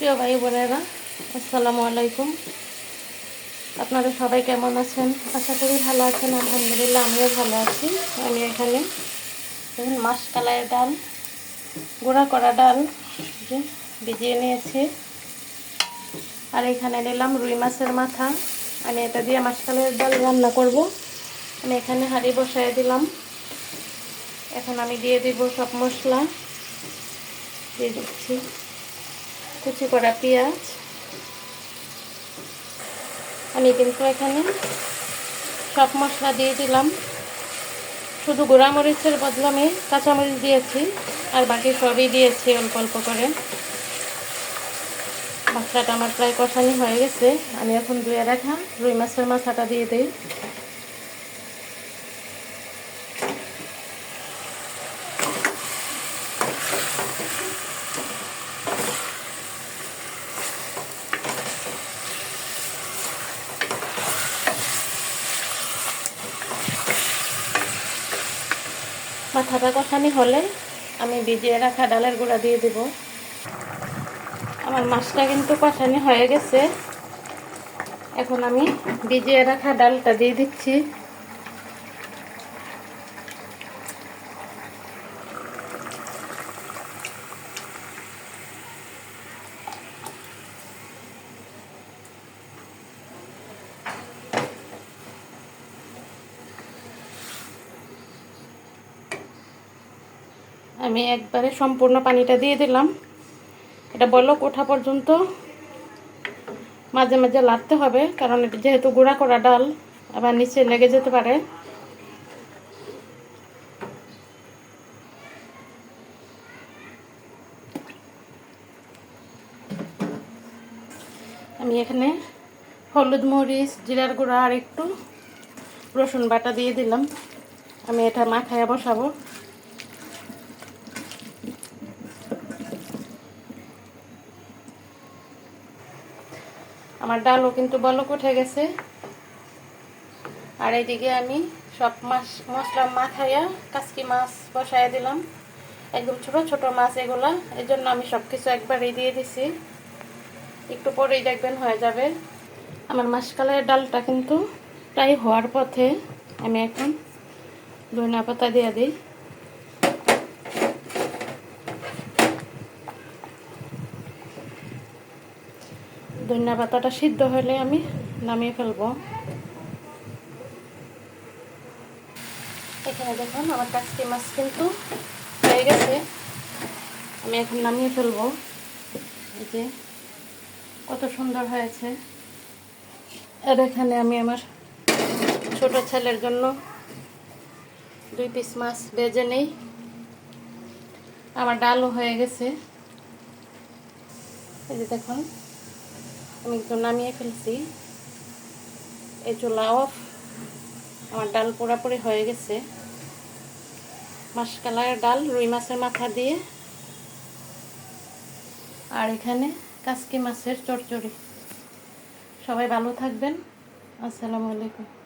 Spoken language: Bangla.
প্রিয় ভাই বোনেরা, আসসালামু আলাইকুম। আপনারা সবাই কেমন আছেন? আশা করি ভালো আছেন, আলহামদুলিল্লাহ আমিও ভালো আছি। আমি এখানে দেখুন মাসকালাইয়ের ডাল, গুঁড়া করা ডাল ভিজিয়ে নিয়েছি। আর এখানে নিলাম রুই মাছের মাথা। আমি এটা দিয়ে মাসকালাইয়ের ডাল রান্না করব। আমি এখানে হাঁড়ি বসায় দিলাম। এখন আমি দিয়ে দিব সব মশলা। দিয়ে দিচ্ছি। কুচি করা পেঁয়াজ। আমি কিন্তু এখানে সব মশলা দিয়ে দিলাম। শুধু গোড়া মরিচের বদলে আমি কাঁচামরিচ দিয়েছি, আর বাকি সবই দিয়েছি অল্প অল্প করে। মশলাটা আমার প্রায় কষানি হয়ে গেছে। আমি এখন ধুয়ে রাখা রুই মাছের মাথাটা দিয়ে দিই। মাথাটা কষানি হলে আমি ভিজিয়ে রাখা ডালের গুঁড়া দিয়ে দেব। আমার মাছটা কিন্তু পাথানি হয়ে গেছে। এখন আমি ভিজিয়ে রাখা ডালটা দিয়ে দিচ্ছি। আমি একবারে সম্পূর্ণ পানিটা দিয়ে দিলাম। এটা বলক ওঠা পর্যন্ত মাঝে মাঝে লাড়তে হবে, কারণ এটা যেহেতু গুঁড়া করা ডাল, আবার নিচে লেগে যেতে পারে। আমি এখানে হলুদ মরিচ, জিরার গুঁড়া আর একটু রসুন বাটা দিয়ে দিলাম। আমি এটা মাখায় বসাবো। আমার ডালও কিন্তু বলক উঠে গেছে। আর এইদিকে আমি সব মাছ, মশলা মাখাইয়া কাসকি মাছ বসাইয়া দিলাম। একদম ছোট ছোট মাছ এগুলা এই জন্য আমি সব কিছু একবারেই দিয়ে দিছি। একটু পরেই দেখবেন হয়ে যাবে। আমার মাসকালের ডালটা কিন্তু প্রায় হওয়ার পথে আমি এখন ধনিয়া পাতা দিয়ে দিই। ধনিয়া পাতাটা সিদ্ধ হলে আমি নামিয়ে ফেলব। এখানে দেখুন আমার কাচকি মাছ কিন্তু হয়ে গেছে। আমি এখন নামিয়ে ফেলব। এই যে কত সুন্দর হয়েছে। আর এখানে আমি আমার ছোট ছেলের জন্য দুই পিস মাছ ভেজে নেই। আমার ডালও হয়ে গেছে। এই যে দেখুন। আমি একটু নামিয়ে ফেলছি। এই চুলা অফ আমার ডাল পোড়াপুরি হয়ে গেছে। মাসকালার ডাল, রুই মাছের মাথা দিয়ে। আর এখানে কাসকি মাছের চচ্চড়ি সবাই ভালো থাকবেন। আসসালামু আলাইকুম।